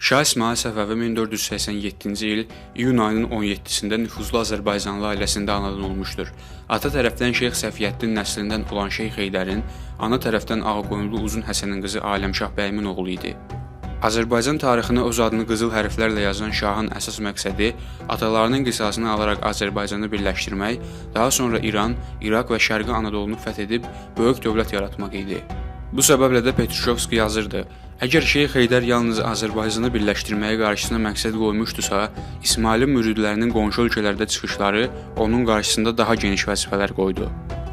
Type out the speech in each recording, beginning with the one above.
Şah İsmayıl Səfəvi 1487-ci il iyun ayının 17-sində nüfuzlu Azərbaycanlı ailəsində anadan olmuşdur. Ata tərəfdən Şeyx Səfiyyəddin nəslindən olan Şeyx Heydərin, ana tərəfdən Ağqoyunlu Uzun Həsənin qızı Aləmşah bəyimin oğlu idi. Azərbaycan tarixinə öz adını qızıl hərflərlə yazan şahın əsas məqsədi atalarının qisasını alaraq Azərbaycanı birləşdirmək, daha sonra İran, İraq və Şərqi Anadolunu fəth edib böyük dövlət yaratmaq idi. Bu səbəblə də Petruşovski yazırdı: Əgər Şeyx Heydər yalnız Azərbaycanı birləşdirməyi qarşısına məqsəd qoymuşdusa, İsmailin müridlərinin qonşu ölkələrdə çıxışları onun qarşısında daha geniş vəzifələr qoydu.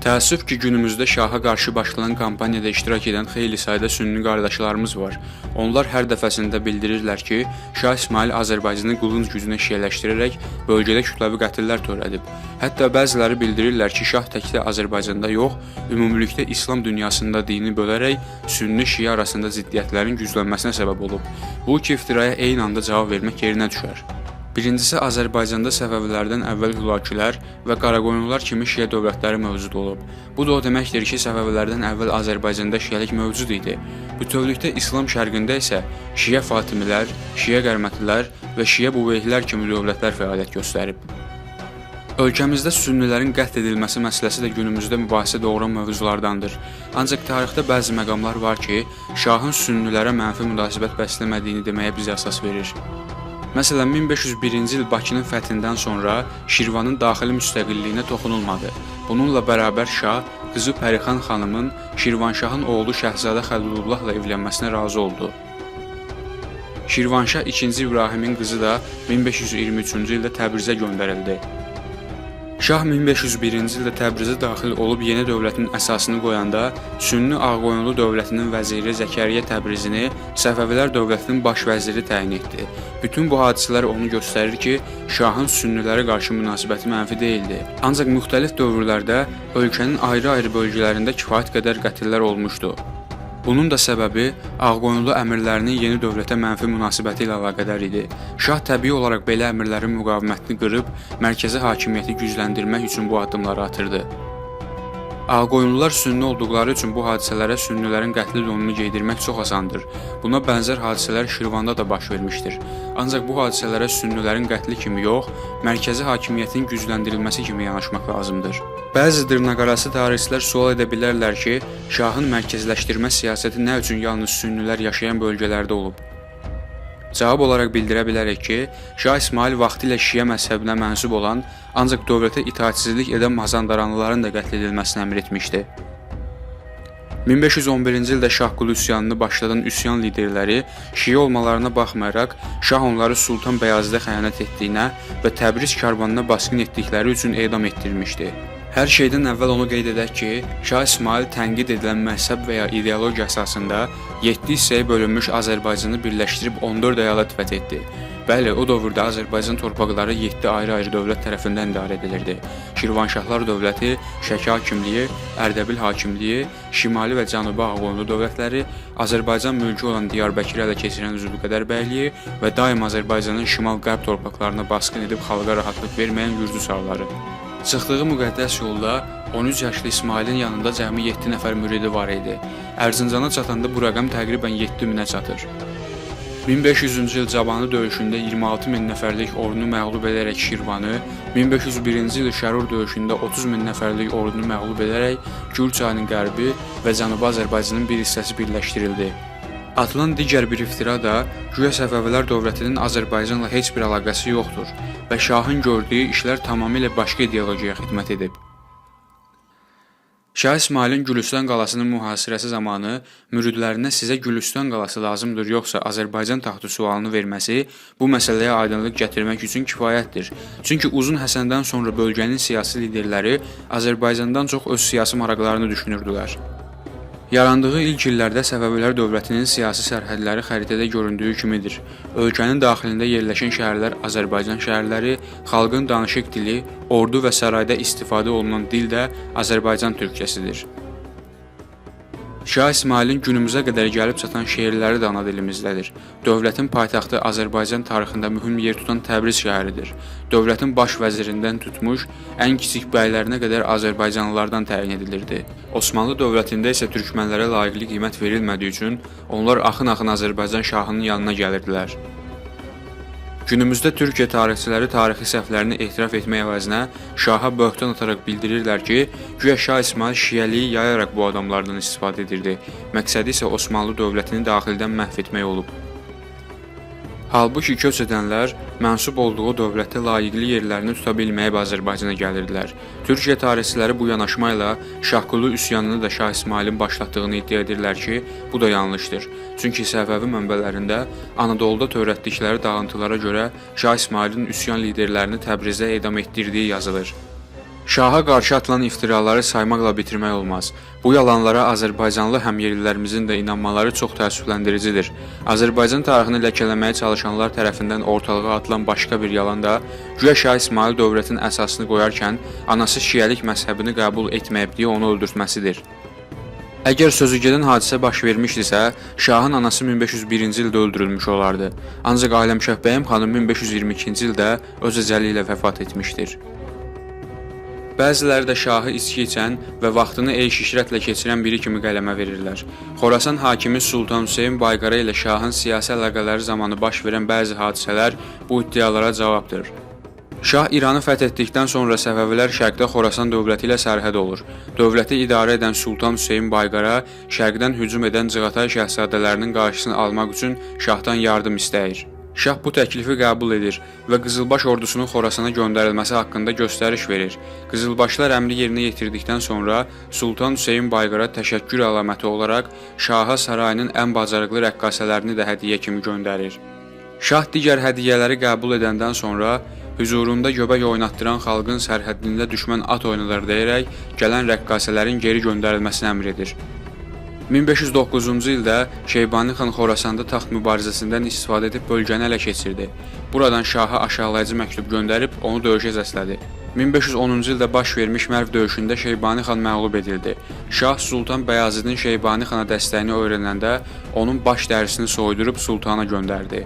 Təəssüf ki, günümüzdə şaha qarşı başlanan kampaniyada iştirak edən xeyli sayda sünni qardaşlarımız var. Onlar hər dəfəsində bildirirlər ki, Şah İsmail Azərbaycanı qılınc gücünə şiələşdirərək bölgədə kütləvi qətllər törədib. Hətta bəziləri bildirirlər ki, şah təkcə Azərbaycanda yox, ümumilikdə İslam dünyasında dini bölərək sünni-şia arasında ziddiyyətlərin güclənməsinə səbəb olub. Bu iki iftiraya eyni anda cavab vermək yerinə düşər. Birincisi Azərbaycanda Səfəvilərdən əvvəl Hülakülər və Qaraqoyunlular kimi şiə dövlətləri mövcud olub. Bu da o deməkdir ki, Səfəvilərdən əvvəl Azərbaycanda şiəlik mövcud idi. Bütövlükdə İslam şərqində isə şiə Fatimilər, şiə Qərmətlilər və şiə Buveyhlər kimi dövlətlər fəaliyyət göstərib. Ölkəmizdə sünnilərin qətl edilməsi məsələsi də günümüzdə mübahisə doğuran mövzulardandır. Ancaq tarixdə bəzi məqamlar var ki, şahın sünnilərə mənfi münasibət bəsləmədiyini deməyə bizə əsas verir. Məsələn, 1501-ci il Bakının fəthindən sonra Şirvanın daxili müstəqilliyinə toxunulmadı. Bununla bərabər şah qızı Pərixan xanımın Şirvanşahın oğlu Şəhzadə Xəlilullahla evlənməsinə razı oldu. Şirvanşah 2-ci İbrahimin qızı da 1523-cü ildə Təbrizə göndərildi. Şah 1501-ci ildə Təbrizə daxil olub yeni dövlətin əsasını qoyanda Sünni Ağqoyunlu dövlətinin vəziri Zəkəriyyə Təbrizini Səfəvilər dövlətinin baş vəziri təyin etdi. Bütün bu hadisələr onu göstərir ki, şahın sünnilərə qarşı münasibəti mənfi deyildi. Ancaq müxtəlif dövrlərdə ölkənin ayrı-ayrı bölgələrində kifayət qədər qətllər olmuşdu. Bunun da səbəbi Ağqoyunlu əmirlərinin yeni dövlətə mənfi münasibəti ilə əlaqədar idi. Şah təbii olaraq belə əmirlərin müqavimətini qırıb mərkəzi hakimiyyəti gücləndirmək üçün bu addımları atırdı. Ağqoyunlular sünni olduqları üçün bu hadisələrə sünnilərin qətli donunu geydirmək çox asandır. Buna bənzər hadisələr Şirvanda da baş vermişdir. Ancaq bu hadisələrə sünnilərin qətli kimi yox, mərkəzi hakimiyyətin gücləndirilməsi kimi yanaşmaq lazımdır. Bəzi dırnaqarası tarixçilər sual edə bilərlər ki, şahın mərkəzləşdirmə siyasəti nə üçün yalnız sünnilər yaşayan bölgələrdə olub? Cavab olaraq bildirə bilərik ki, Şah İsmail vaxtilə Şiə məzhəbinə mənsub olan, ancaq dövlətə itaətsizlik edən Mazandaranlıların da qətl edilməsini əmr etmişdi. 1511-ci ildə Şahqulu üsyanını başladan üsyan liderləri Şiə olmalarına baxmayaraq şah onları Sultan Bəyazıdə xəyanət etdiyinə və Təbriz karvanına basqın etdikləri üçün edam etdirmişdi. Hər şeydən əvvəl onu qeyd edək ki, Şah İsmail tənqid edilən məzhəb və ya ideologiya əsasında 7 hissəyə bölünmüş Azərbaycanı birləşdirib 14 əyalət fəth etdi. Bəli, o dövrdə Azərbaycan torpaqları 7 ayrı-ayrı dövlət tərəfindən idarə edilirdi. Şirvanşahlar dövləti, Şəki hakimliyi, Ərdəbil hakimliyi, Şimali və Cənubi Ağqoyunlu dövlətləri, Azərbaycan mülkü olan Diyarbəkiri ələ keçirən Zülqədər bəyliyi və daim Azərbaycanın şimal-qərb torpaqlarına basqın edib xalqa rahatlıq verməyən Gürcü çarları. Çıxdığı müqəddəs yolda 13 yaşlı İsmailin yanında cəmi 7 nəfər müridi var idi. Ərzincana çatanda bu rəqəm təqribən 7 minə çatır. 1500-cü il Cabanı döyüşündə 26 min nəfərlik ordunu məğlub edərək Şirvanı, 1501-ci il Şərur döyüşündə 30 min nəfərlik ordunu məğlub edərək Gür çayının qərbi və Cənubi Azərbaycanın bir hissəsi birləşdirildi. Atılan digər bir iftira da güya Səfəvilər dövlətinin Azərbaycanla heç bir əlaqəsi yoxdur və şahın gördüyü işlər tamamilə başqa ideologiyaya xidmət edib. Şah İsmailin Gülüstan qalasının mühasirəsi zamanı müridlərinə sizə Gülüstan qalası lazımdır yoxsa Azərbaycan taxtı sualını verməsi bu məsələyə aydınlıq gətirmək üçün kifayətdir. Çünki Uzun Həsəndən sonra bölgənin siyasi liderləri Azərbaycandan çox öz siyasi maraqlarını düşünürdülər. Yarandığı ilk illərdə Səfəvilər dövlətinin siyasi sərhədləri xəritədə göründüyü kimidir. Ölkənin daxilində yerləşən şəhərlər Azərbaycan şəhərləri, xalqın danışıq dili, ordu və sarayda istifadə olunan dil də Azərbaycan türkçəsidir. Şah İsmailin günümüzə qədər gəlib çatan şeirləri də ana dilimizdədir. Dövlətin paytaxtı Azərbaycan tarixində mühüm yer tutan Təbriz şəhəridir. Dövlətin baş vəzirindən tutmuş ən kiçik bəylərinə qədər Azərbaycanlılardan təyin edilirdi. Osmanlı dövlətində isə türkmənlərə layiqli qiymət verilmədiyi üçün onlar axın-axın Azərbaycan şahının yanına gəlirdilər. Günümüzdə Türkiyə tarixçiləri tarixi səhvlərini etiraf etmək əvəzinə şaha böhtan ataraq bildirirlər ki, güya Şah İsmail şiəliyi yayaraq bu adamlardan istifadə edirdi. Məqsədi isə Osmanlı dövlətini daxildən məhv etmək olub. Halbuki köç edənlər mənsub olduğu dövlətdə layiqli yerlərini tuta bilməyib Azərbaycana gəlirdilər. Türkiyə tarixçiləri bu yanaşma ilə Şahqulu üsyanını da Şah İsmailin başlatdığını iddia edirlər ki, bu da yanlışdır. Çünki Səfəvi mənbələrində Anadoluda törətdikləri dağıntılara görə Şah İsmailin üsyan liderlərini Təbrizdə edam etdirdiyi yazılır. Şaha qarşı atılan iftiraları saymaqla bitirmək olmaz. Bu yalanlara Azərbaycanlı həmyerlilərimizin də inanmaları çox təəssüfləndiricidir. Azərbaycan tarixini ləkələməyə çalışanlar tərəfindən ortalığa atılan başqa bir yalan da güya Şah İsmail dövlətin əsasını qoyarkən anası şiəlik məzhəbini qəbul etməyib deyə onu öldürtməsidir. Əgər sözü gedən hadisə baş vermişdisə, şahın anası 1501-ci ildə öldürülmüş olardı. Ancaq Aləmşah bəyəm xanım 1522-ci ildə öz əcəli ilə vəfat etmişdir. Bəziləri də şahı içki içən və vaxtını eyş-işrətlə keçirən biri kimi qələmə verirlər. Xorasan hakimi Sultan Hüseyn Bayqara ilə şahın siyasi əlaqələri zamanı baş verən bəzi hadisələr bu iddialara cavabdır. Şah İranı fəth etdikdən sonra Səfəvilər şərqdə Xorasan dövləti ilə sərhəd olur. Dövləti idarə edən Sultan Hüseyn Bayqara şərqdən hücum edən Cığatay şahzadələrinin qarşısını almaq üçün şahdan yardım istəyir. Şah bu təklifi qəbul edir və Qızılbaş ordusunun Xorasana göndərilməsi haqqında göstəriş verir. Qızılbaşlar əmri yerinə yetirdikdən sonra Sultan Hüseyn Bayqara təşəkkür əlaməti olaraq şaha sarayının ən bacarıqlı rəqqasələrini də hədiyyə kimi göndərir. Şah digər hədiyyələri qəbul edəndən sonra hüzurunda göbək oynatdıran xalqın sərhəddində düşmən at oynadar deyərək gələn rəqqasələrin geri göndərilməsini əmr edir. 1509-cu ildə Şeybani xan Xorasanda taxt mübarizəsindən istifadə edib bölgəni ələ keçirdi. Buradan şaha aşağılayıcı məktub göndərib onu döyüşə səslədi. 1510-cu ildə baş vermiş Mərv döyüşündə Şeybani xan məğlub edildi. Şah Sultan Bəyazidin Şeybani xana dəstəyini öyrənəndə onun baş dərisini soydurub sultana göndərdi.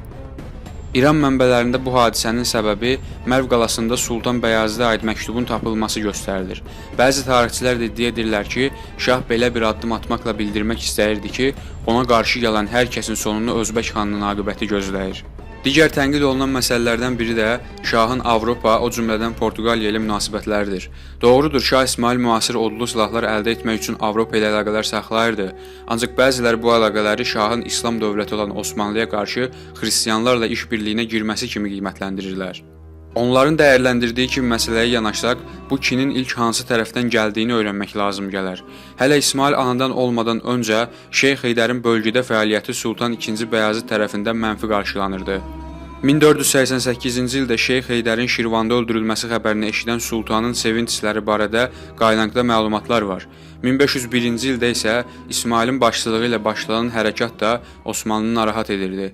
İran mənbələrində bu hadisənin səbəbi Mərv qalasında Sultan Bəyazidə aid məktubun tapılması göstərilir. Bəzi tarixçilər də iddia edirlər ki, şah belə bir addım atmaqla bildirmək istəyirdi ki, ona qarşı gələn hər kəsin sonunu Özbək xanının aqibəti gözləyir. Digər tənqid olunan məsələlərdən biri də şahın Avropa, o cümlədən Portuqaliya ilə münasibətləridir. Doğrudur, Şah İsmail müasir odlu silahlar əldə etmək üçün Avropa ilə əlaqələr saxlayırdı. Ancaq bəziləri bu əlaqələri şahın İslam dövləti olan Osmanlıya qarşı xristianlarla işbirliyinə girməsi kimi qiymətləndirirlər. Onların dəyərləndirdiyi kimi məsələyə yanaşsaq, bu kinin ilk hansı tərəfdən gəldiyini öyrənmək lazım gələr. Hələ İsmail anadan olmadan öncə Şeyx Heydərin bölgədə fəaliyyəti Sultan II Bəyazid tərəfindən mənfi qarşılanırdı. 1488-ci ildə Şeyx Heydərin Şirvanda öldürülməsi xəbərini eşidən sultanın sevinç hissləri barədə qaynaqda məlumatlar var. 1501-ci ildə isə İsmailin başçılığı ilə başlanan hərəkat da Osmanlını narahat edirdi.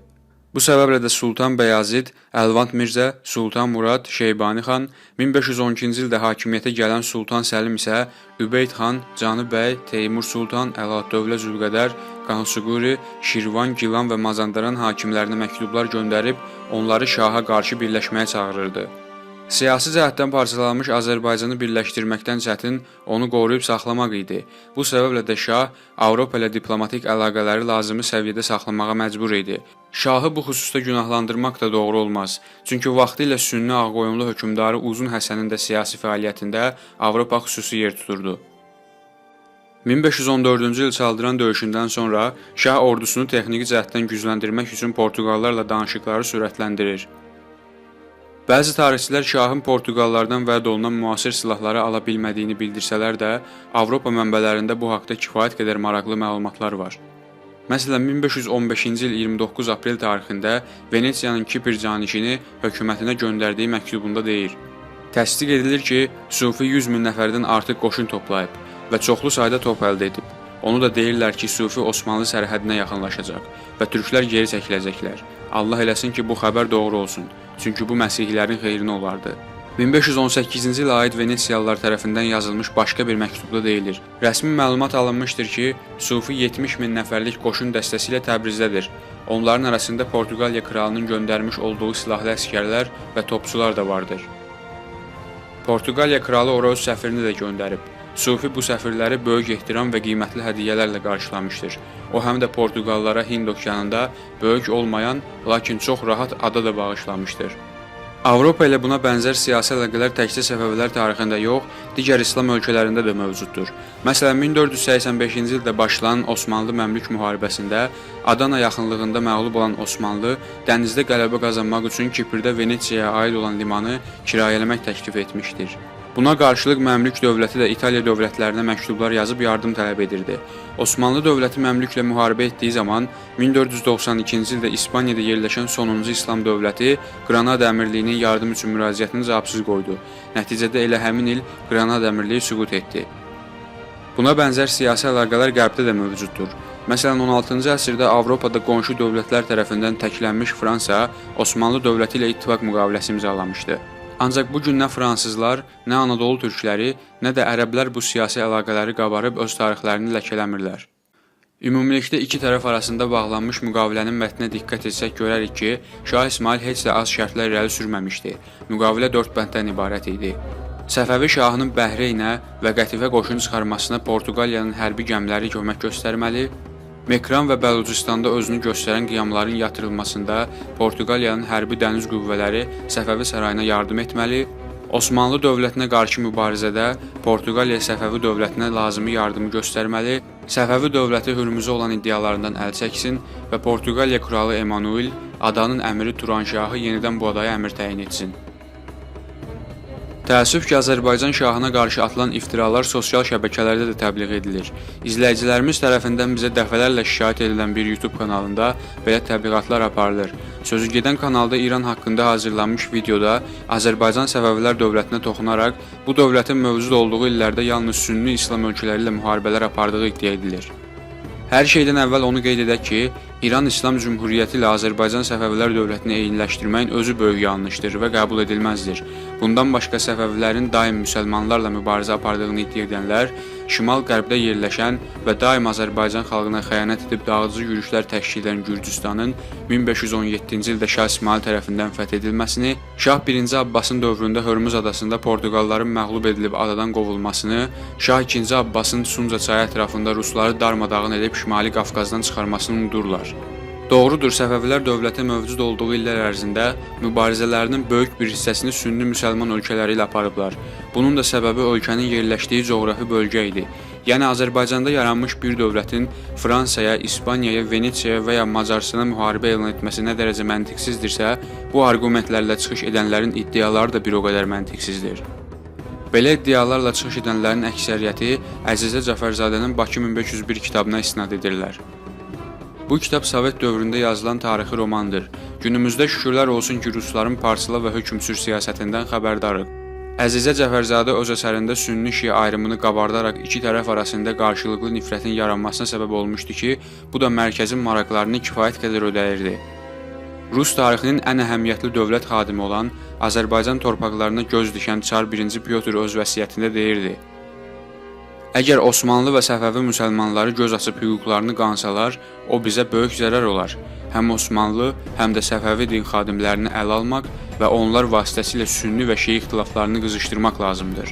Bu səbəblə də Sultan Bəyazid, Əlvand Mirzə, Sultan Murad, Şeybani xan, 1512-ci ildə hakimiyyətə gələn Sultan Səlim isə Übeyd xan, Canı bəy, Teymur Sultan, Əladdövlə Zülqədər, Qansuguri, Şirvan, Gilan və Mazandaran hakimlərinə məktublar göndərib onları şaha qarşı birləşməyə çağırırdı. Siyasi cəhətdən parçalanmış Azərbaycanı birləşdirməkdən çətin onu qoruyub saxlamaq idi. Bu səbəblə də şah Avropa ilə diplomatik əlaqələri lazımi səviyyədə saxlamağa məcbur idi. Şahı bu xüsusda günahlandırmaq da doğru olmaz. Çünki vaxtilə Sünni Ağqoyunlu hökmdarı Uzun Həsənin də siyasi fəaliyyətində Avropa xüsusi yer tuturdu. 1514-cü il çaldıran döyüşündən sonra Şah ordusunu texniki cəhətdən gücləndirmək üçün Portuqallarla danışıqları sürətləndirir. Bəzi tarixçilər şahın Portuqallardan vəd olunan müasir silahları ala bilmədiyini bildirsələr də, Avropa mənbələrində bu haqqda kifayət qədər maraqlı məlumatlar var. Məsələn, 1515-ci il 29 aprel tarixində Venesiyanın Kipr canişini hökumətinə göndərdiyi məktubunda deyir: Təsdiq edilir ki, Sufi 100 min nəfərdən artıq qoşun toplayıb və çoxlu sayda top əldə edib. Onu da deyirlər ki, Sufi Osmanlı sərhədinə yaxınlaşacaq və türklər geri çəkiləcəklər. Allah eləsin ki, bu xəbər doğru olsun, çünki bu məsihlərin xeyrinə olardı. 1518-ci ilə aid Venesiyalılar tərəfindən yazılmış başqa bir məktubda deyilir. Rəsmi məlumat alınmışdır ki, Sufi 70 min nəfərlik qoşun dəstəsi ilə Təbrizdədir. Onların arasında Portuqaliya kralının göndərmiş olduğu silahlı əsgərlər və topçular da vardır. Portuqaliya kralı ora öz səfirini də göndərib. Sufi bu səfirləri böyük ehtiram və qiymətli hədiyyələrlə qarşılamışdır. O həm də Portuqallara Hind okeanında böyük olmayan, lakin çox rahat ada da bağışlamışdır. Avropa ilə buna bənzər siyasi əlaqələr təkcə Səfəvilər tarixində yox, digər İslam ölkələrində də mövcuddur. Məsələn, 1485-ci ildə başlanan Osmanlı Məmlük müharibəsində Adana yaxınlığında məğlub olan Osmanlı dənizdə qələbə qazanmaq üçün Kiprdə Venetsiyaya aid olan limanı kirayələmək təklif etmişdir. Buna qarşılıq Məmlük dövləti də İtaliya dövlətlərinə məktublar yazıb yardım tələb edirdi. Osmanlı dövləti Məmlüklə müharibə etdiyi zaman 1492-ci ildə İspaniyada yerləşən sonuncu İslam dövləti Granada əmirliyinin yardım üçün müraciətini cavabsız qoydu. Nəticədə elə həmin il Granada əmirliyi süqut etdi. Buna bənzər siyasi əlaqələr Qərbdə də mövcuddur. Məsələn, 16-cı əsrdə Avropada qonşu dövlətlər tərəfindən təklənmiş Fransa Osmanlı dövləti ilə ittifaq müqaviləsi imzalamışdı. Ancaq bu gün nə fransızlar, nə Anadolu türkləri, nə də ərəblər bu siyasi əlaqələri qabarıb öz tarixlərini ləkələmirlər. Ümumilikdə iki tərəf arasında bağlanmış müqavilənin mətninə diqqət etsək görərik ki, Şah İsmail heç də az şərtlər irəli sürməmişdi. Müqavilə 4 bənddən ibarət idi. Səfəvi şahının Bəhreynə və Qətifə qoşun çıxarmasına Portuqaliyanın hərbi gəmiləri kömək göstərməli, Mekran və Bəlucistanda özünü göstərən qiyamların yatırılmasında Portuqaliyanın hərbi dəniz qüvvələri Səfəvi sarayına yardım etməli, Osmanlı dövlətinə qarşı mübarizədə Portuqaliya Səfəvi dövlətinə lazımi yardımı göstərməli, Səfəvi dövləti Hürmüzə olan iddialarından əl çəksin və Portuqaliya kralı Emanuel adanın əmiri Turanşahı yenidən bu adaya əmir təyin etsin. Təəssüf ki, Azərbaycan şahına qarşı atılan iftiralar sosial şəbəkələrdə də təbliğ edilir. İzləyicilərimiz tərəfindən bizə dəfələrlə şikayət edilən bir YouTube kanalında belə təbliğatlar aparılır. Sözü gedən kanalda İran haqqında hazırlanmış videoda Azərbaycan Səfəvilər dövlətinə toxunaraq bu dövlətin mövcud olduğu illərdə yalnız sünni İslam ölkələri ilə müharibələr apardığı iddia edilir. Hər şeydən əvvəl onu qeyd edək ki, İran İslam Cümhuriyyəti ilə Azərbaycan Səfəvilər dövlətini eyniləşdirməyin özü böyük yanlışdır və qəbul edilməzdir. Bundan başqa Səfəvilərin daim müsəlmanlarla mübarizə apardığını iddia edənlər şimal-qərbdə yerləşən və daim Azərbaycan xalqına xəyanət edib dağıdıcı yürüşlər təşkil edən Gürcüstanın 1517-ci ildə Şah İsmail tərəfindən fəth edilməsini, Şah 1-ci Abbasın dövründə Hörmüz adasında Portuqalların məğlub edilib adadan qovulmasını, Şah 2-ci Abbasın Sunca çayı ətrafında rusları darmadağın edib Şimali Qafqazdan çıxarmasını unudurlar. Doğrudur, Səfəvilər dövləti mövcud olduğu illər ərzində mübarizələrinin böyük bir hissəsini sünni müsəlman ölkələri ilə aparıblar. Bunun da səbəbi ölkənin yerləşdiyi coğrafi bölgə idi. Yəni Azərbaycanda yaranmış bir dövlətin Fransaya, İspaniyaya, Venetsiyaya və ya Macaristana müharibə elan etməsi nə dərəcə məntiqsizdirsə, bu arqumentlərlə çıxış edənlərin iddiaları da bir o qədər məntiqsizdir. Belə iddialarla çıxış edənlərin əksəriyyəti Əzizə Cəfərzadənin Bakı 1501 kitabına istinad edirlər. Bu kitab Sovet dövründə yazılan tarixi romandır. Günümüzdə şükürlər olsun ki, rusların parsıla və hökmsür siyasətindən xəbərdarıq. Əzizə Cəfərzədə öz əsərində sünni-şia ayrımını qabardaraq iki tərəf arasında qarşılıqlı nifrətin yaranmasına səbəb olmuşdu ki, bu da mərkəzin maraqlarını kifayət qədər ödəyirdi. Rus tarixinin ən əhəmiyyətli dövlət xadimi olan Azərbaycan torpaqlarına göz dikən Çar 1-ci Pyotr öz vəsiyyətində deyirdi: Əgər Osmanlı və Səfəvi müsəlmanları göz açıb hüquqlarını qansalar, o bizə böyük zərər olar. Həm Osmanlı, həm də Səfəvi din xadimlərini əl almaq və onlar vasitəsilə sünni və şii ixtilaflarını qızışdırmaq lazımdır.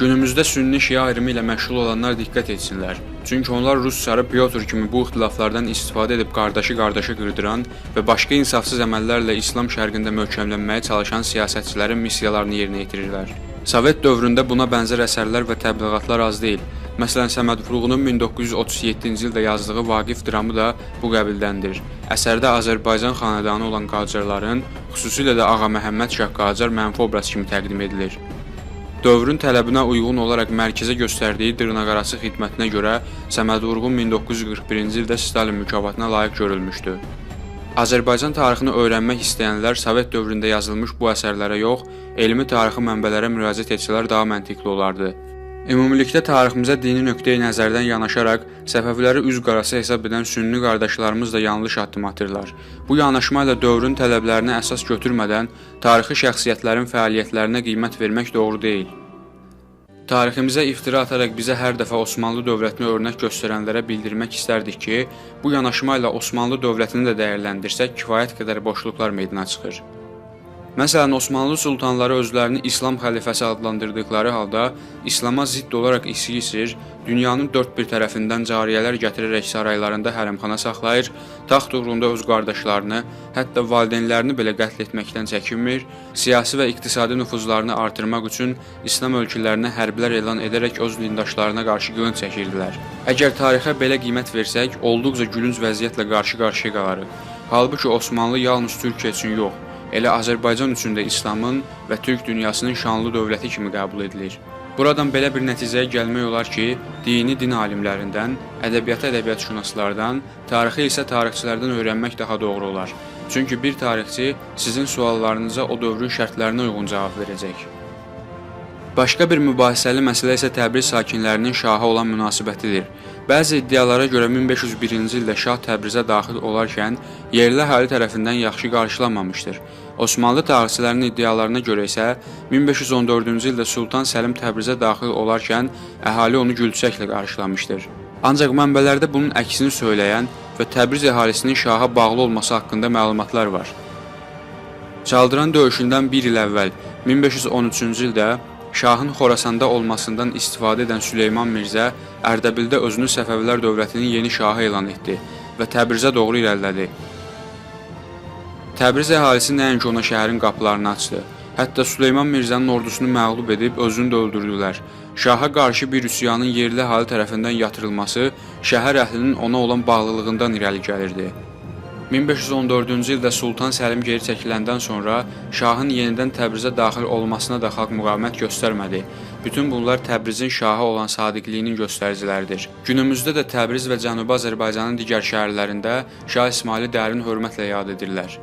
Günümüzdə sünni-şia ayrımı ilə məşğul olanlar diqqət etsinlər. Çünki onlar Rus çarı Pyotr kimi bu ixtilaflardan istifadə edib qardaşı qardaşa qırdıran və başqa insafsız əməllərlə İslam şərqində möhkəmlənməyə çalışan siyasətçilərin missiyalarını yerinə yetirirlər. Sovet dövründə buna bənzər əsərlər və təbliğatlar az deyil. Məsələn, Səməd Vurğunun 1937-ci ildə yazdığı Vaqif dramı da bu qəbildəndir. Əsərdə Azərbaycan xanədanı olan Qacarların, xüsusilə də Ağa Məhəmməd Şah Qacar mənfi obraz kimi təqdim edilir. Dövrün tələbinə uyğun olaraq mərkəzə göstərdiyi dırnaqarası xidmətinə görə Səməd Vurğun 1941-ci ildə Stalin mükafatına layiq görülmüşdü. Azərbaycan tarixini öyrənmək istəyənlər Sovet dövründə yazılmış bu əsərlərə yox, elmi tarixi mənbələrə müraciət etsələr daha məntiqli olardı. Ümumilikdə tariximizə dini nöqteyi nəzərdən yanaşaraq Səfəviləri üz qarası hesab edən sünni qardaşlarımız da yanlış addım atırlar. Bu yanaşma ilə dövrün tələblərini əsas götürmədən tarixi şəxsiyyətlərin fəaliyyətlərinə qiymət vermək doğru deyil. Tariximizə iftira ataraq bizə hər dəfə Osmanlı dövlətini örnək göstərənlərə bildirmək istərdik ki, bu yanaşma ilə Osmanlı dövlətini də dəyərləndirsək kifayət qədər boşluqlar meydana çıxır. Məsələn, Osmanlı sultanları özlərini İslam xəlifəsi adlandırdıqları halda İslama zidd olaraq içki dünyanın dörd bir tərəfindən cariyələr gətirərək saraylarında hərəmxana saxlayır, taxt uğrunda öz qardaşlarını, hətta valideynlərini belə qətl etməkdən çəkinmir, siyasi və iqtisadi nüfuzlarını artırmaq üçün İslam ölkələrinə hərblər elan edərək öz dindaşlarına qarşı qılınc çəkirdilər. Əgər tarixə belə qiymət versək, olduqca gülünc vəziyyətlə qarşı-qarşıya qalarıq. Halbuki Osmanlı yalnız Türkiyə üçün yox, elə Azərbaycan üçün də İslamın və Türk dünyasının şanlı dövləti kimi qəbul edilir. Buradan belə bir nəticəyə gəlmək olar ki, dini din alimlərindən, ədəbiyyatı ədəbiyyatşünaslardan, tarixi isə tarixçilərdən öyrənmək daha doğru olar. Çünki bir tarixçi sizin suallarınıza o dövrün şərtlərinə uyğun cavab verəcək. Başqa bir mübahisəli məsələ isə Təbriz sakinlərinin şaha olan münasibətidir. Bəzi iddialara görə 1501-ci ildə şah Təbrizə daxil olarkən yerli əhali tərəfindən yaxşı qarşılanmamışdır. Osmanlı tarixçilərinin iddialarına görə isə 1514-cü ildə Sultan Səlim Təbrizə daxil olarkən əhali onu gülçəklə qarşılamışdır. Ancaq mənbələrdə bunun əksini söyləyən və Təbriz əhalisinin şaha bağlı olması haqqında məlumatlar var. Çaldıran döyüşündən 1 il əvvəl 1513-cü ildə Şahın Xorasanda olmasından istifadə edən Süleyman Mirzə Ərdəbildə özünü Səfəvilər dövlətinin yeni şahı elan etdi və Təbrizə doğru irəlilədi. Təbriz əhalisi nəinki ona şəhərin qapılarını açdı, hətta Süleyman Mirzənin ordusunu məğlub edib özünü də öldürdülər. Şaha qarşı bir üsyanın yerli əhali tərəfindən yatırılması şəhər əhlinin ona olan bağlılığından irəli gəlirdi. 1514-cü ildə Sultan Səlim geri çəkiləndən sonra şahın yenidən Təbrizə daxil olmasına da xalq müqavimət göstərmədi. Bütün bunlar Təbrizin şaha olan sadiqliyinin göstəriciləridir. Günümüzdə də Təbriz və Cənubi Azərbaycanın digər şəhərlərində Şah İsmaili dərin hörmətlə yad edirlər.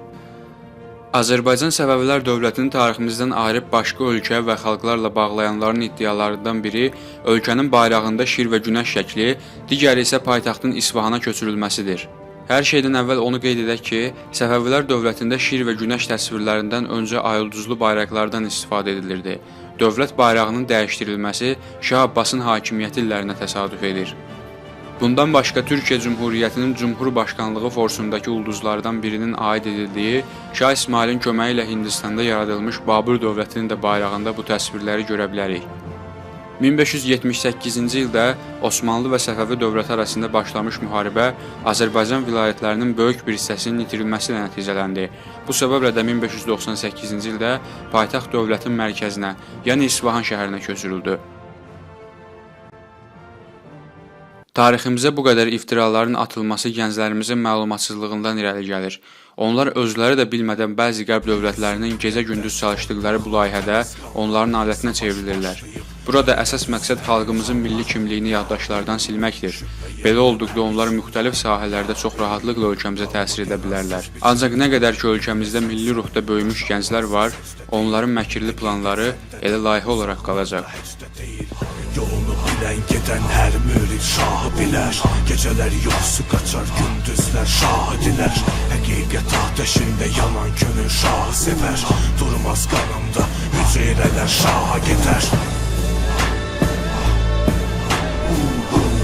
Azərbaycan Səfəvilər dövlətini tariximizdən ayırıb başqa ölkə və xalqlarla bağlayanların iddialarından biri ölkənin bayrağında şir və günəş şəkli, digəri isə paytaxtın İsfahana köçürülməsidir. Hər şeydən əvvəl onu qeyd edək ki, Səfəvilər dövlətində şir və günəş təsvirlərindən öncə ayılduzlu bayraqlardan istifadə edilirdi. Dövlət bayrağının dəyişdirilməsi Şah Abbasın hakimiyyəti illərinə təsadüf edir. Bundan başqa Türkiyə Cümhuriyyətinin Cümhurbaşqanlığı forsundakı ulduzlardan birinin aid edildiyi Şah İsmailin köməyi ilə Hindistanda yaradılmış Babur dövlətinin də bayrağında bu təsvirləri görə bilərik. 1578-ci ildə Osmanlı və Səfəvi dövləti arasında başlamış müharibə Azərbaycan vilayətlərinin böyük bir hissəsinin itirilməsi ilə nəticələndi. Bu səbəblə də 1598-ci ildə paytaxt dövlətin mərkəzinə, yəni İsfahan şəhərinə köçürüldü. Tariximizə bu qədər iftiraların atılması gənclərimizin məlumatsızlığından irəli gəlir. Onlar özləri də bilmədən bəzi qərb dövlətlərinin gecə-gündüz çalışdıqları bu layihədə onların adətinə çevrilirlər. Burada əsas məqsəd xalqımızın milli kimliyini yaddaşlardan silməkdir. Belə olduqda onlar müxtəlif sahələrdə çox rahatlıqla ölkəmizə təsir edə bilərlər. Ancaq nə qədər ki ölkəmizdə milli ruhda böyümüş gənclər var, onların məkirli planları elə layihə olaraq qalacaq. Yolunu bilen giden her mürit şahı biler Geceler yoksu kaçar gündüzler şahidiler Hakikat ateşinde yanan gönül şahı sever Durmaz kanımda hücreler şaha gider boom.